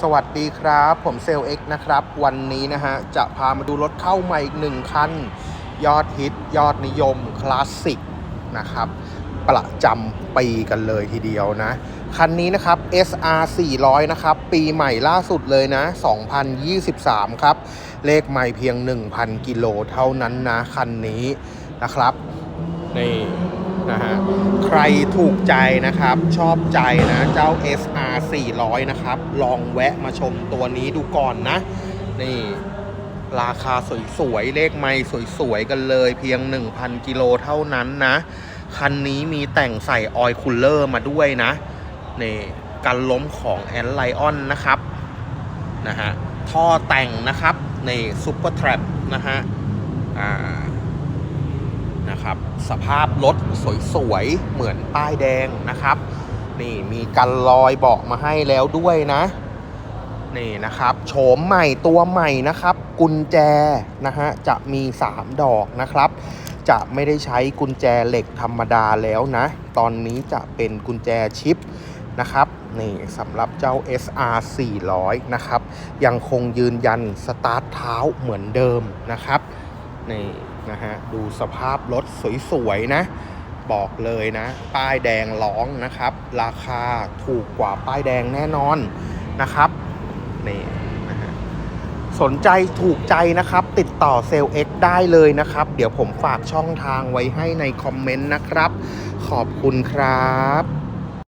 สวัสดีครับ ผมเซลเอ็กนะครับ วันนี้นะฮะ จะพามาดูรถเข้าใหม่อีกหนึ่งคัน ยอดฮิต ยอดนิยม คลาสสิกนะครับ ประจำปีกันเลยทีเดียวนะ คันนี้นะครับ SR 400 นะครับ ปีใหม่ล่าสุดเลยนะ 2023 ครับ เลขใหม่เพียง 1,000 กิโลเท่านั้นนะ คันนี้นะครับ นี่นะฮะ รถูกใจนะครับ ชอบใจนะเจ้า SR 400 นะครับ ลองแวะมาชมตัวนี้ดูก่อนนะ นี่ราคาสวยๆ เลขไม่สวยๆ กันเลยเพียง 1,000 กิโลเท่านั้นนะ คันนี้มีแต่งใส่ออยล์คูลเลอร์มาด้วยนะ นี่กันล้มของแอนไลออนนะครับ นะฮะ ท่อแต่งนะครับ นี่ซุปเปอร์แทรปนะฮะ อ่า นะครับสภาพรถสวยๆ เหมือนป้ายแดงนะครับนี่มีกันรอยเบาะมาให้แล้วด้วยนะนี่นะครับโฉมใหม่ตัวใหม่นะครับ กุญแจนะฮะจะมี 3 ดอกนะครับ จะไม่ได้ใช้กุญแจเหล็กธรรมดาแล้วนะ ตอนนี้จะเป็นกุญแจชิปนะครับนี่สำหรับเจ้า SR 400 นะครับ ยังคงยืนยันสตาร์ทเท้าเหมือนเดิมนะครับนี่ นะฮะ ดูสภาพรถสวยๆนะ บอกเลยนะ ป้ายแดงร้องนะครับ ราคาถูกกว่าป้ายแดงแน่นอนนะครับ นี่นะฮะ สนใจถูกใจนะครับ ติดต่อเซลล์ X ได้เลยนะครับ เดี๋ยวผมฝากช่องทางไว้ให้ในคอมเมนต์นะครับ ขอบคุณครับ